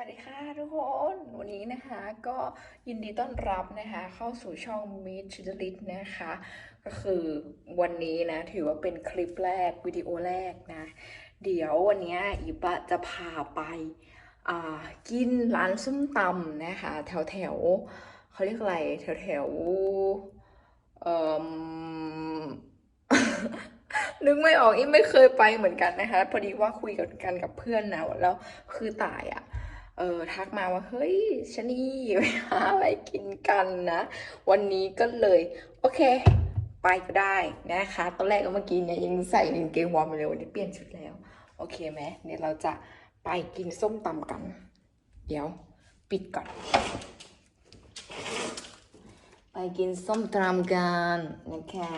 วัสดีค่ะทุกคน วันนี้นะคะก็ยินดีต้อนรับนะคะเข้าสู่ช่อง Meet c h i l l i t นะคะ ก็คือวันนี้นะถือว่าเป็นคลิปแรกวิดีโอแรกนะ เดี๋ยววันนี้อีปะจะพาไปอ่ากินร้านส้มตำนะคะ แถวแถวเขาเรียกอะไรแถวแถวเอ่อนึกไม่ออกอีไม่เคยไปเหมือนกันนะคะ พอดีว่าคุยกับกันกับเพื่อนนะแล้วคือตายอะ เออทักมาว่าเฮ้ยชนีไปหาอะไรกินกันนะ วันนี้ก็เลยโอเค ไปก็ได้นะคะ ตอนแรกก็เมื่อกี้เนี่ยยังใส่กางเกงวอร์มเลยวันนี้เปลี่ยนชุดแล้ว โอเคไหมเดี๋ยวเราจะไปกินส้มตำกัน เดี๋ยวปิดก่อน ไปกินส้มตำกันนะคะ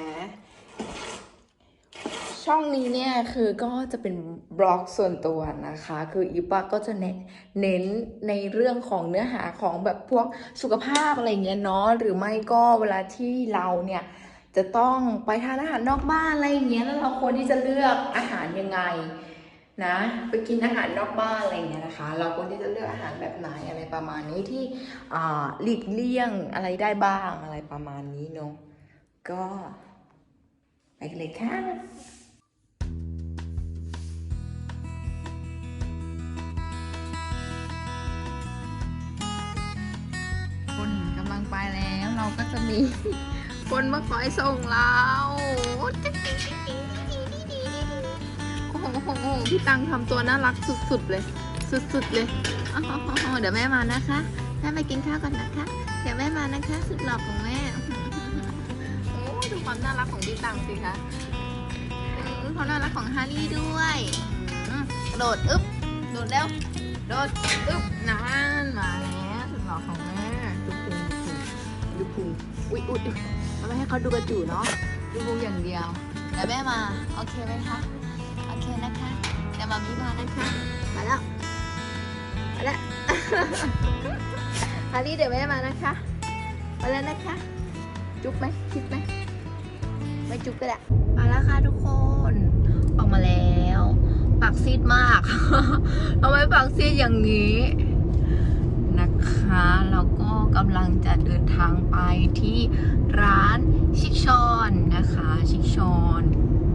ช่องนี้เนี่ยคือก็จะเป็นบล็อกส่วนตัวนะคะ คืออีปาก็จะเน้นเน้นในเรื่องของเนื้อหาของแบบพวกสุขภาพอะไรเงี้ยเนาะหรือไม่ก็เวลาที่เราเนี่ยจะต้องไปทานอาหารนอกบ้านอะไรเงี้ยแล้วเราควรที่จะเลือกอาหารยังไงนะไปกินอาหารนอกบ้านอะไรเงี้ยนะคะ เราควรที่จะเลือกอาหารแบบไหนอะไรประมาณนี้ที่อ่าหลีกเลี่ยงอะไรได้บ้างอะไรประมาณนี้เนาะก็ไปกันเลยค่ะ ไปแล้ว เราก็จะมีคนมาคอยส่งเราโอ้โหโอ้โหพี่ตังทำตัวน่ารักสุดๆเลย สุดๆเลยเดี๋ยวแม่มานะคะแม่ไปกินข้าวกันนะคะ เดี๋ยวแม่มานะคะ สุดหล่อของแม่โอ้ดูความน่ารักของพี่ตังสิคะความน่ารักของฮารี่ด้วยโดดอึ๊บโดดเร็วโดดอึ๊บนานมาแล้วสุดหล่อของแม่ ดูพุงอุ๊ยอุ๊ยอุ๊ยเราไม่ให้เขาดูกระจูเนาะดูพุงอย่างเดียวเดี๋ยวแม่มา โอเคไหมคะ โอเคนะคะ เดี๋ยวมามีมานะคะ มาแล้ว มาแล้วฮารี่เดี๋ยวแม่มานะคะ มาแล้วนะคะ จุ๊บไหมคิดไหมไม่จุ๊บก็ได้มาแล้วค่ะทุกคน ออกมาแล้วปากซีดมากทำไมปากซีดอย่างนี้ นะคะ แล้วก็ กำลังจะเดินทางไปที่ร้านชิคชอนนะคะ ชิคชอน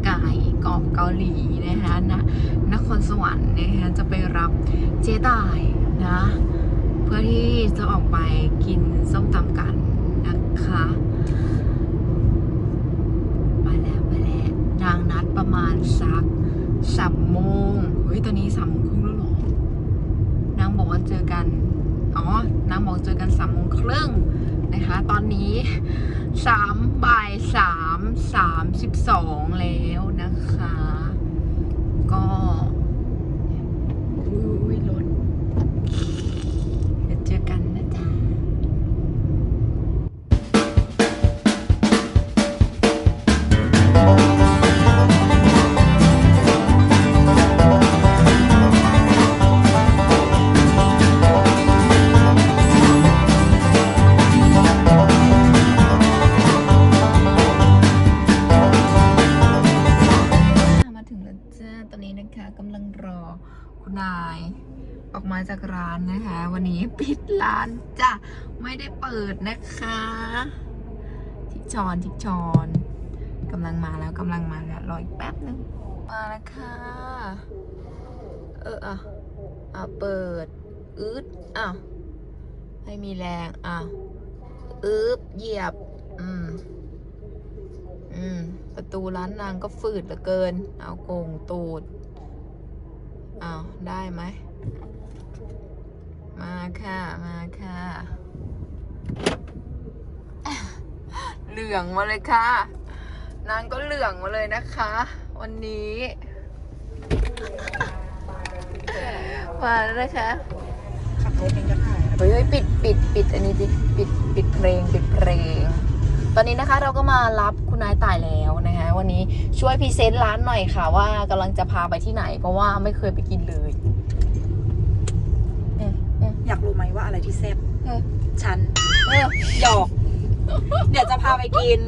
ไก่กรอบเกาหลีนะคะนะนครสวรรค์นะคะจะไปรับเจ๊ตายนะ เพื่อที่จะออกไปกินส้มตำกันนะคะไปแล้วไปแล้วนางนัดประมาณสักสามโมงเฮ้ยตอนนี้สามโมงครึ่งแล้วหรอนางบอกว่าเจอกัน อ๋อนางบอกเจอกันสามโมงครึ่งนะคะ ตอนนี้สามบ่ายสามสามสิบสองแล้วนะคะ ก็ วันนี้ปิดร้านจ้ะ ไม่ได้เปิดนะคะทิกจอนทิกจอนกำลังมาแล้วกำลังมาแล้วรออีกแป๊บนึง มาแล้วค่ะ เอออะอะเปิดอืดอ้าวไม่มีแรงอ้าวอึบเหยียบ อืม อืม ประตูร้านนางก็ฝืดเหลือเกิน เอาโกงตูดเอาวได้ไหม มาค่ะมาค่ะเหลืองมาเลยค่ะ นางก็เหลืองมาเลยนะคะ วันนี้มาแล้วนะคะขับรถเองจะถ่ายเฮ้ยปิดปิดปิดอันนี้สิปิดปิดเพลงปิดเพลง ตอนนี้นะคะเราก็มารับคุณนายตายแล้วนะคะ วันนี้ช่วยพรีเซนต์ร้านหน่อยค่ะ ว่ากำลังจะพาไปที่ไหน เพราะว่าไม่เคยไปกินเลย อ๊ะอยากรู้ไหมว่าอะไรที่แซ่บเอ๊ะฉันเอ๊ะหยอก เดี๋ยวจะพาไปกิน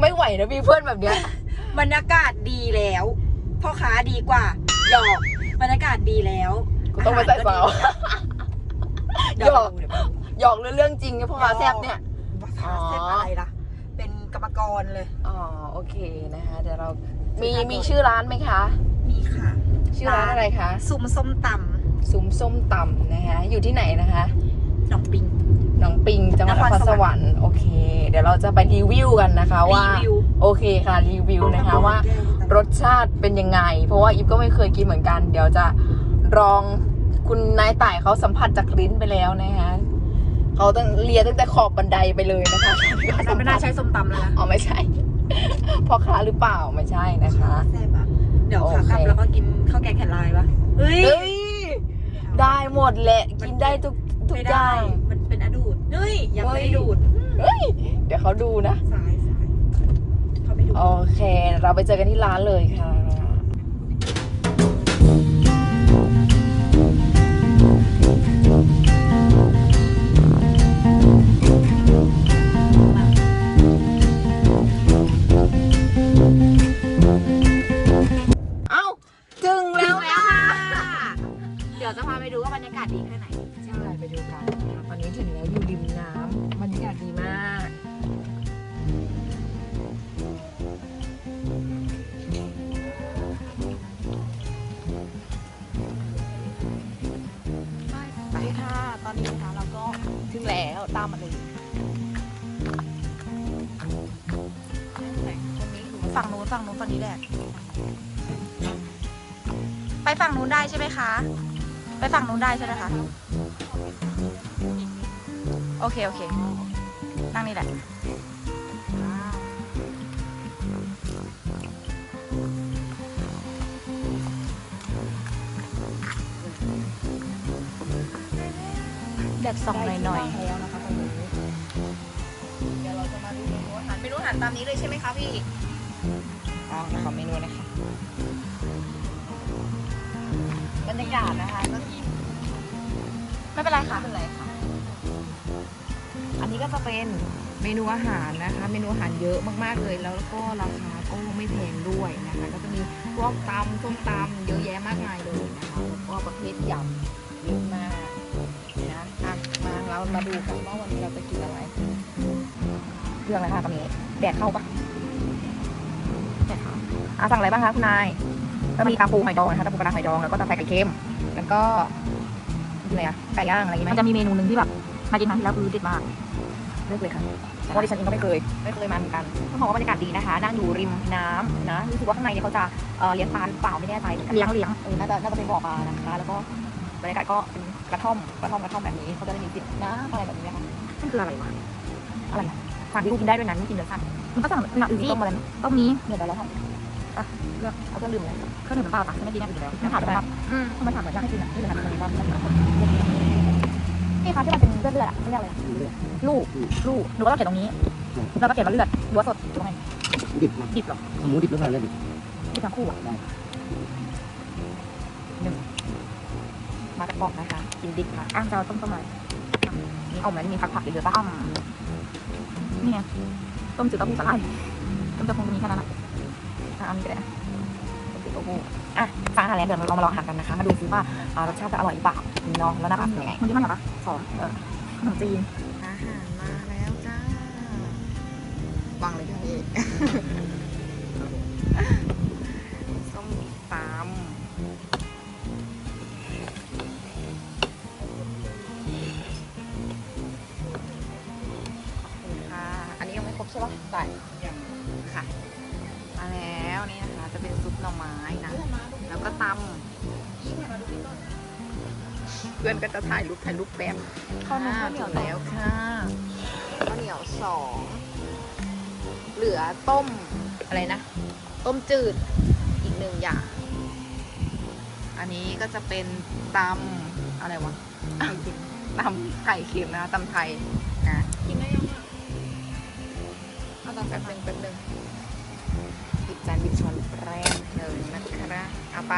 ไม่ไหวนะมีเพื่อนแบบเนี้ย บรรยากาศดีแล้วพ่อค้าดีกว่าหยอกบรรยากาศดีแล้วกูต้องไปใส่เปล่าอหรก็ดีเดี๋ยวหยอก เดี๋ยวไปดูหยอกหรือเรื่องจริงเนี่ยพ่อค้าแซบเนี่ยว่าขาแซ่บอะไรล่ะ เป็นกรรมกรเลย อ๋อโอเคนะคะ เดี๋ยวเรา มีชื่อร้านมีชื่อร้านไหมคะ มีค่ะ ชื่อร้านอะไรคะ ซุ่มส้มต ซุ้มส้มตำนะคะอยู่ที่ไหนนะคะำหนองปิงหนองปิงจังหวัดนนคครรสสววรรรรค์ค์โอเค เดี๋ยวเราจะไปรีวิวกันนะคะว่ารีวิวโอเคค่ะรีวิวนะคะว่ารสชาติเป็นยังไง เพราะว่าอิฟก็ไม่เคยกินเหมือนกัน เดี๋ยวจะลองคุณนายต่ายเขาสัมผัสจากลิ้นไปแล้วนะคะเขาต้องเลียตั้งแต่ขอบบันไดไปเลยนะคะอันนั้นไม่น่าใช้ส้มตำเลยนะอ๋อไม่ใช่พ่อค้าหรือเปล่าไม่ใช่นะคะแซ่บอะเดี๋ยวโอเคขากลับแล้วก็กินข้าวแกงแผ่นลายปะเฮ้ยเฮ้ย ได้หมดแหละ กินได้ทุกทุกไม่อได้ ย่างมันเป็นอดูดเฮ้ยยังไม่ได้ดูดเฮ้ย เดี๋ยวเขาดูนะ สายสายเขาไม่ดูด โอเค เราไปเจอกันที่ร้านเลยค่ะ ไปค่ะ ตอนนี้นะคะเราก็ถึงแล้วตามมาเลยฝั่งนู้นฝั่งนู้นฝั่งนี้แหละ ไปฝั่งนู้นได้ใช่ไหมคะ ไปฝั่งนู้นได้ใช่ไหมคะ โอเค โอเค นั่งนี่แหละ แดดส่องหน่อยแล้วนะคะตอนนี้เดี๋ยวเราจะมาดูเมนูอาหารเมนูอาหารตามนี้เลยใช่ไหมคะพี่อ๋อขอเมนูนะคะ บรรยากาศนะคะก็ๆไม่เป็นไรค่ะไม่เป็นไรค่ะ อันนี้ก็จะเป็นเมนูอาหารนะคะ เมนูอาหารเยอะมากๆเลย แล้วก็ราคาก็ไม่แพงด้วยนะคะ ก็จะมีพวกตำส้มตำเยอะแยะมากมายเลยนะคะ แล้วก็ประเภทยำเยอะมากนะอะ มาเรามาดูกันว่าวันนี้เราจะกินอะไรเรื่องอะไรคะกับนี้แดดเข้าปะแดดเข้าอะสั่งอะไรบ้างคะคุณนายก็มีตาปูหอยดองนะคะตาปูกระดาษหอยดองแล้วก็ตาไทยไข่เค็มแล้วก็อะไรอะไก่ย่างอะไรอย่างงี้ไหมมันจะมีเมนูหนึ่งที่แบบมากินครั้งที่แล้วคือเด็ดมากเลือกเลยค่ะเพราะว่าดิฉันเองก็ไม่เคย ไม่เคยมาเหมือนกันต้องบอกว่าบรรยากาศดีนะคะ นั่งอยู่ริมน้ำนะรู้สึกว่าข้างในเนี่ยเขาจะเอ่อเลี้ยงปลาหรือเปล่าไม่แน่ใจหมือนกันเลี้ยงเลี้ยงเออน่าจะน่าจะเป็นบ่อปลานะคะ แล้วก็บรรยากาศก็เป็น กระท่อมกระท่อมกระท่อมแบบนี้เขาจะได้มีจิบน้ำอะไรแบบนี้นะคะนั่นคืออะไรวะอะไรอะฝากที่ลูกกินได้ด้วยนะไม่กินเนื้อสัตว์มันก็สั่งเป็นอย่างอื่นที่ต้มอะไรนะต้มนี้เดี๋ยวเดี๋ยวเราทำอะเลือกเอาเครื่องดื่มอะไรเครื่องดื่มน้ำเปล่าจ้ะฉันไม่กินอย่างอื่นแล้วไม่ถามเลยว่าอืมทำไมถามเหมือนอยากให้กินอะที่เหลือทำอะไรบ้างนี่คะที่มันเป็นเลือดเลือดอะไม่เรียกอะไรอะลูกลูกหนูก็ต้องเขียนตรงนี้แล้วก็เขียนว่าเลือดหรือว่าสดตรงไหนดิบนะดิบเหรอหมูดิบหรือเปล่าเลยดิบดิบทั้งคู่อะมาจากบอกนะคะ กินดิบค่ะอ้างจะเอาต้มต้มอะไรนี่เอาเหมือนมีผักผักๆเยอะๆป่ะต้มนี่ไงต้มจืดเต้าหู้สาหร่ายต้มจะคงมีแค่นั้นอะอะเอาอันนี้ก็ได้นะโอเคโอ้โหอะฟังอาหารแล้วเดี๋ยวเรามาลองอาหารกันนะคะ มาดูซิว่าอ่ารสชาติจะอร่อยหรือเปล่าเนาะแล้วหน้าตาเป็นยังไงมันที่มันเหรอปะสองเออขนมจีนอาหารมาแล้วจ้าวางเลยค่ะพี่ นซุปหน่อไม้นะ แล้วก็ตำเพื่อนก็จะถ่ายรูปถ่ายรูปแบบข้าวเหนียวข้าวเหนียวถึงแล้วค่ะข้าวเหนียวสองเหลือต้มอะไรนะ ต้มจืดอีกหนึ่งอย่าง อันนี้ก็จะเป็นตำอะไรวะตำไข่เค็มนะคะตำไทยนะกินได้ยังอะเอาตำแป๊บนึงแป๊บนึงปิดจานปิดช้อนแรก เอาไป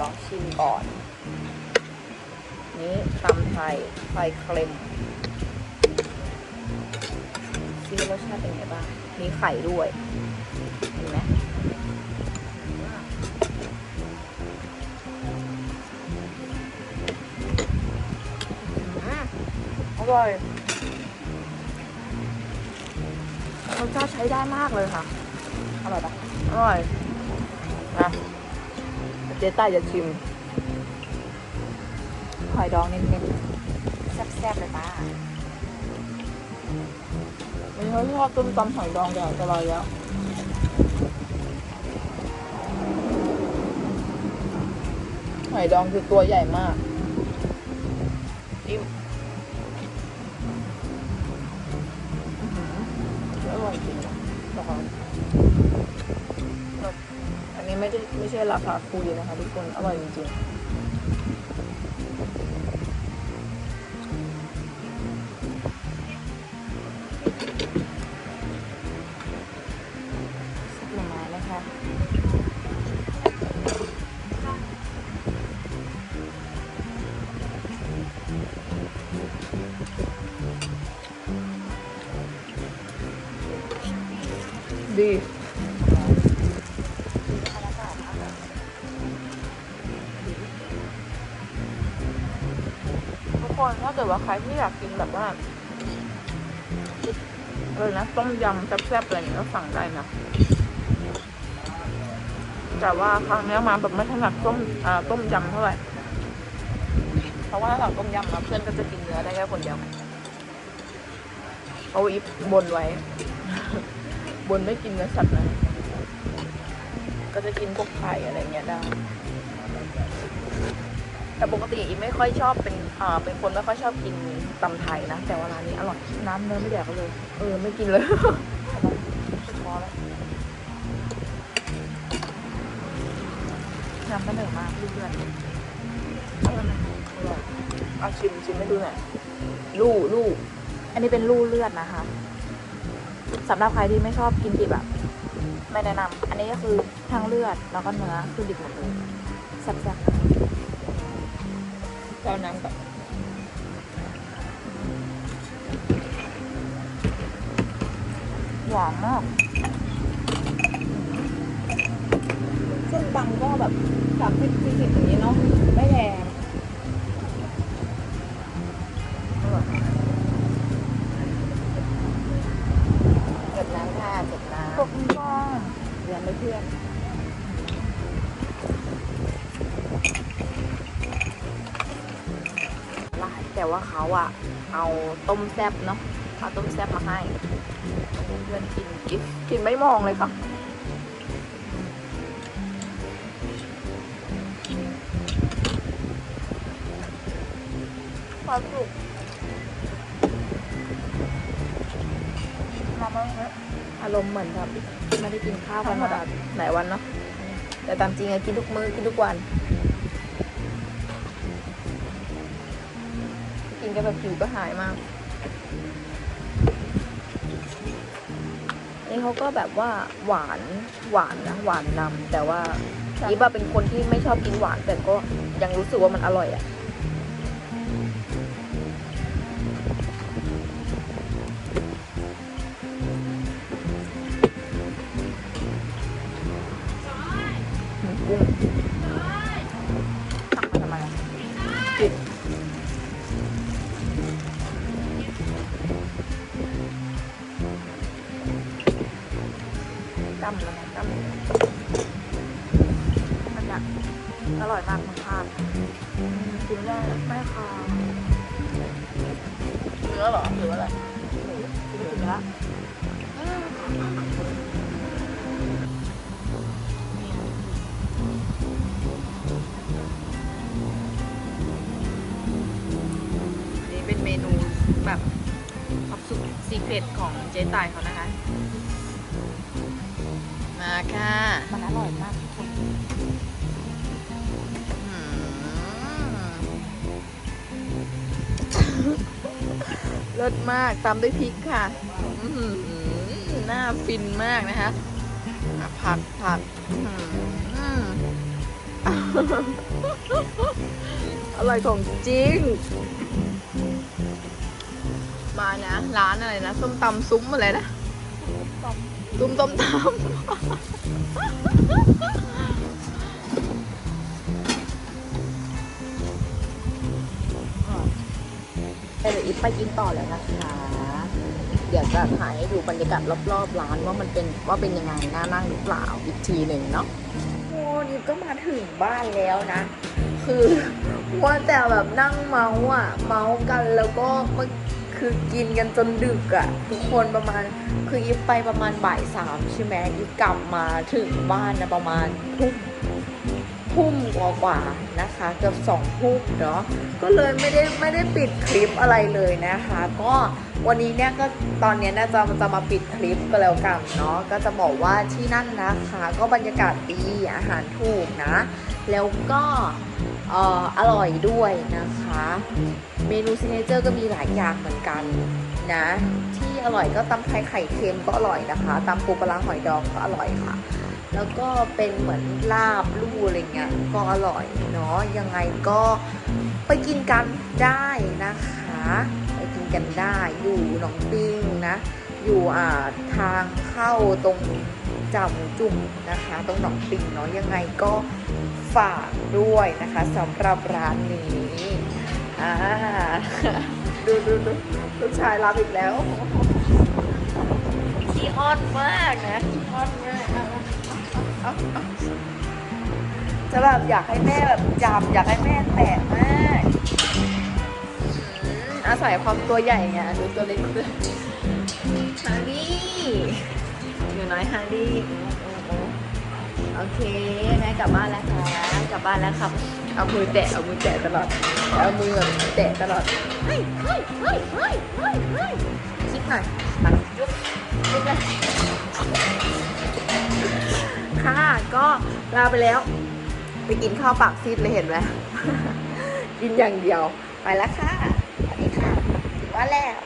ลองชิมก่อน นี่ตำไทยไข่เค็มซีรสชาติเป็นไงบ้าง มีไข่ด้วย เห็นไหมอร่อยรสชาติใช้ได้มากเลยค่ะ อยปะอร่อยนะเจ๊ต้าจะชิม หอยดองเน้นๆ แซ่บๆเลยป้ามันเขาชอบต้มตำหอยดองแต่อร่อยแล้วหอยดองคือตัวใหญ่มากจิ้ม ไม่ได้ไม่ใช่ราคาคุยนะคะทุกคนอร่อยจริงๆ คนถ้าเกิดว่าใครที่อยากกินแบบว่าเออนะต้มยำแซ่บๆอะไรอย่างเงี้ยก็สั่งได้นะแต่ว่าครั้งนี้มาแบบไม่ถนัดต้มอ่าต้มยำเท่าไหร่เพราะว่าถ้าต้มยำมาเพื่อนก็จะกินเนื้อได้แค่คนเดียวเอาอีฟบนไว้ บนไม่กินเนื้อสัตว์นะก็จะกินพวกไข่อะไรเงี้ยได้ แต่ปกติอีไม่ค่อยชอบเป็นอ่าเป็นคนไม่ค่อยชอบกินตำไทยนะ แต่ว่าร้านนี้อร่อยน้ำเนื้อไม่แดกก็เลย เออไม่กินเลยพอแล้วนำเสนอมากเพื่อนอร่อยเอาชิมชิมให้ดูหน่อยลู่ลู่ๆอันนี้เป็นลู่เลือดนะคะสำหรับใครที่ไม่ชอบกินดิบแบบไม่แนะนำอันนี้ก็คือทั้งเลือดแล้วก็เนื้อคือดิบหมดเลยแซ่บ เจ้าน้ำก่อนหวานมากส้มตำก็แบบสามสิบสี่สิบอย่างนี้เนาะไม่แพง อะเอาต้มแซ่บเนาะเอาต้มแซ่บมาให้เพื่อนๆกินกินกินไม่มองเลยค่ะความสุขมาบ้างไหมอารมณ์เหมือนแบบไม่ได้กินข้าวกันธรรมมาดาหลายวันเนาะแต่ตามจริงอะกินทุกมื้อกินทุกวัน นกันแบบผิวก็หายมาก นี่เขาก็แบบว่าหวานหวานนะหวานนำแต่ว่าอีบาเป็นคนที่ไม่ชอบกินหวาน แต่ก็ยังรู้สึกว่ามันอร่อยอะ่ะกุ้ง อร่อยมากคุณค่ากินได้ไม่ค่ะเนื้อเหรอหรืออะไรกินเนื้อนี่เป็นเมนูแบบท็อปสุดซีเครตของเจ๊ตายเขานะคะ มาค่ะ มันอร่อยมากทุกคน เลิศมากตามด้วยพริกค่ะอื้อหือน่าฟินมากนะคะอะผักผักอื้อหืออร่อยของจริง มานะ ร้านอะไรนะส้มตำซุ้มอะไรนะ ซุ้มต้มตำ แต่อีอิฟไปกินต่อแล้วนะคะ เดี๋ยวจะถ่ายให้ดูบรรยากาศรอบๆร้านว่ามันเป็นว่าเป็นยังไงน่านั่งหรือเปล่าอีกทีหนึ่งเนาะโอ้นิฟก็มาถึงบ้านแล้วนะ คือว่าแต่แบบนั่งเมาส์อะ เมาส์กันแล้วก็มาคือกินกันจนดึกอะ ทุกคนประมาณคืออีฟไปประมาณบ่ายสามใช่ไหมอีฟกลับมาถึงบ้านนะประมาณทุ่ม ทุ่มกว่าๆนะคะเกือบสองทุ่มเนาะก็เลยไม่ได้ไม่ได้ปิดคลิปอะไรเลยนะคะ ก็วันนี้เนี่ยก็ตอนนี้น่าจะจะมาปิดคลิปก็แล้วกันเนาะก็จะบอกว่าที่นั่นนะคะ ก็บรรยากาศดีอาหารถูกนะ แล้วก็เอออร่อยด้วยนะคะ เมนูซิเนเจอร์ก็มีหลายอย่างเหมือนกันนะที่อร่อยก็ตำไทยไข่เค็มก็อร่อยนะคะตำปูปลาหอยดองก็อร่อยค่ะ แล้วก็เป็นเหมือนลาบลู่อะไรเงี้ยก็อร่อยเนาะยังไงก็ไปกินกันได้นะคะ ไปกินกันได้อยู่หนองปิงนะ อยู่อ่าทางเข้าตรงจ่าหมูจุ่มนะคะ ตรงหนองปิงเนาะยังไงก็ฝากด้วยนะคะสำหรับร้านนี้อ่าดูดูดูลูกชายรับอีกแล้วขี้อ้อนมากนะขี้อ้อนมาก เอาเอาเอาเอาจะแบบอยากให้แม่แบบจับอยากให้แม่แตะมากอืมอาศัยความตัวใหญ่ไงดูตัวเล็กด้วยฮาร์ดี้อยู่น้อยฮาร์ดี้อืมอืมอืมโอเคแม่กลับบ้านแล้วค่ะกลับบ้านแล้วครับ เอามือแตะเอามือแตะตลอดเอามือแบบแตะตลอดเฮ้ยเฮ้ยเฮ้ยเฮ้ยเฮ้ยเฮ้ยคิดหน่อยมายุบยุบเลย ค่ะ ก็ลาไปแล้ว ไปกินข้าวปากซีดเลยเห็นไหมกินอย่างเดียว ไปแล้วค่ะสวัสดีค่ะถึงว่านแล้ว